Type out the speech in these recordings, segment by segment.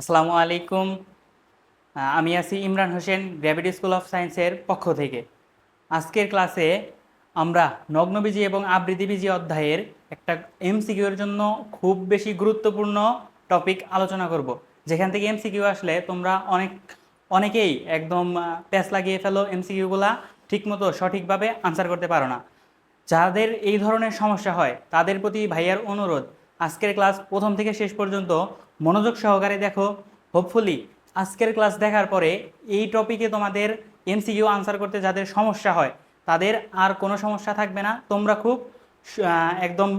আসসালামু আলাইকুম। আমি আছি Imran Hossain gravity school of সায়েন্সের পক্ষ থেকে। আজকের ক্লাসে আমরা নগ্নবীজি এবং আবৃত্তিবীজি অধ্যায়ের একটা এমসিকিউ এর জন্য খুব বেশি গুরুত্বপূর্ণ টপিক আলোচনা করব। যেখান থেকে এমসিকিউ আসলে তোমরা অনেক, অনেকেই একদম প্যাচ লাগিয়ে ফেলো এমসিকিউগুলা ঠিকমতো সঠিকভাবে আনসার করতে পারো না। যাদের এই ধরনের সমস্যা হয়, তাদের প্রতি ভাইয়ার অনুরোধ আজকের ক্লাস প্রথম থেকে শেষ পর্যন্ত মনোযোগ সহকারে দেখো। হোপফুলি আজকের ক্লাস দেখার পরে এই টপিকে তোমাদের এমসিকিউ আনসার করতে যাদের সমস্যা হয়, তাদের আর কোনো সমস্যা থাকবে না। তোমরা খুব একদম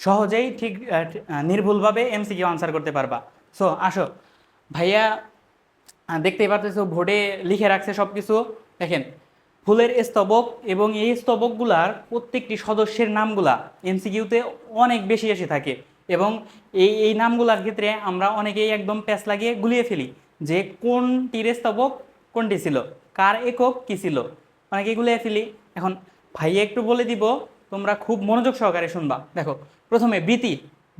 সহজেই ঠিক নির্ভুলভাবে এমসিকিউ আনসার করতে পারবা। সো আসো। ভাইয়া দেখতেই পারতেছো ভোটে লিখে রাখছে সব কিছু দেখেন ফুলের স্তবক এবং এই স্তবকগুলার প্রত্যেকটি সদস্যের নামগুলা এমসিকিউতে অনেক বেশি এসে থাকে এবং এই এই নামগুলার ক্ষেত্রে আমরা অনেকেই একদম প্যাচ লাগিয়ে গুলিয়ে ফেলি যে কোনটির স্তবক কোনটি ছিল, কার একক কী ছিল, অনেকেই গুলিয়ে ফেলি। এখন ভাইয়া একটু বলে দিব, তোমরা খুব মনোযোগ সহকারে শুনবা। দেখো, প্রথমে বৃতি।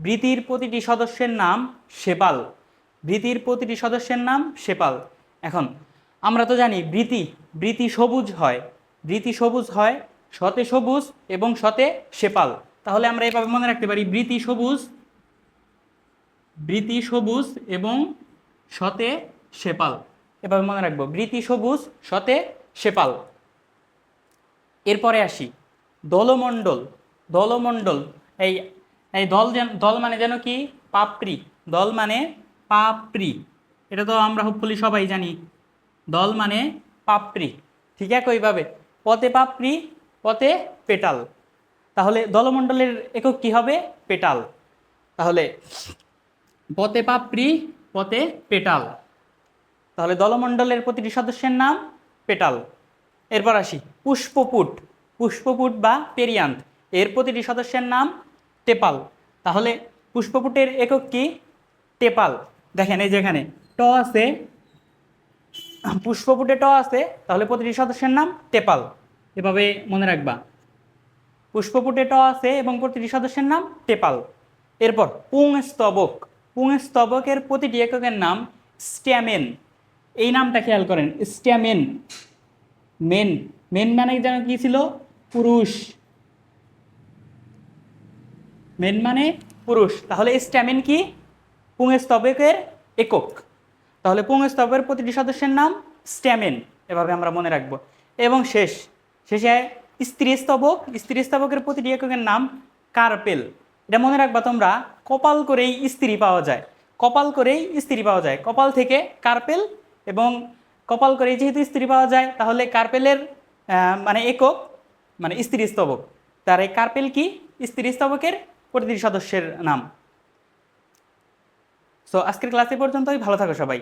বৃতির প্রতিটি সদস্যের নাম শেপাল। বৃতির প্রতিটি সদস্যের নাম শেপাল। এখন আমরা তো জানি বৃতি বৃতি সবুজ হয়। বৃতি সবুজ হয় সতে সবুজ এবং সতে শেপাল। তাহলে আমরা এভাবে মনে রাখতে পারি বৃতি সবুজ বৃতি সবুজ এবং সতে শেপাল। এভাবে মনে রাখব, বৃতি সবুজ সতে শেপাল। এরপরে আসি, দলমণ্ডল দলমণ্ডল, এই এই দল যেন, দল মানে যেন কি? পাপড়ি। দল মানে পাপড়ি। এটা তো আমরা হোপফুলি সবাই জানি। দল মানে পাপড়ি, ঠিক একইভাবে পথে পাপড়ি, পথে পেটাল। তাহলে দলমণ্ডলের একক কি হবে? পেটাল। তাহলে পথে পাপড়ি, পথে পেটাল। তাহলে দলমণ্ডলের প্রতিটি সদস্যের নাম পেটাল। এরপর আসি, পুষ্পপুট। পুষ্পপুট বা পেরিয়ান্ত। এর প্রতিটি সদস্যের নাম টেপাল। তাহলে পুষ্পপুটের একক কি? টেপাল। দেখেন, এই যেখানে ট আছে পুষ্পপুটে ট আছে, তাহলে প্রতিটি সদস্যের নাম টেপাল। এভাবে মনে রাখবা। পুষ্পপুটে ট আছে এবং প্রতিটি সদস্যের নাম টেপাল। এরপর পুংস্তবক। পুংস্তবকের প্রতিটি এককের নাম স্ট্যামেন। এই নামটা খেয়াল করেন, স্ট্যামেন। মেন। মেন মানে যেন কি ছিল? পুরুষ। মেন মানে পুরুষ। তাহলে স্ট্যামেন কি? পুং স্তবকের একক। তাহলে পুংস্তবকের প্রতিটি সদস্যের নাম স্ট্যামেন এভাবে আমরা মনে রাখব। এবং শেষ, শেষে স্ত্রী স্তবক, স্ত্রী স্তবকের প্রতিটি এককের নাম, কার্পেল। এটা মনে রাখবা তোমরা, কপাল করেই স্ত্রী পাওয়া যায়। কপাল করেই স্ত্রী পাওয়া যায়। কপাল থেকে কার্পেল এবং কপাল করেই যেহেতু স্ত্রী পাওয়া যায়, তাহলে কার্পেলের মানে একক মানে স্ত্রী স্তবক। তার এই কার্পেল কি? স্ত্রী স্তবকের প্রতিটি সদস্যের নাম। সো আজকের ক্লাসে পর্যন্তই ভালো থাকো সবাই।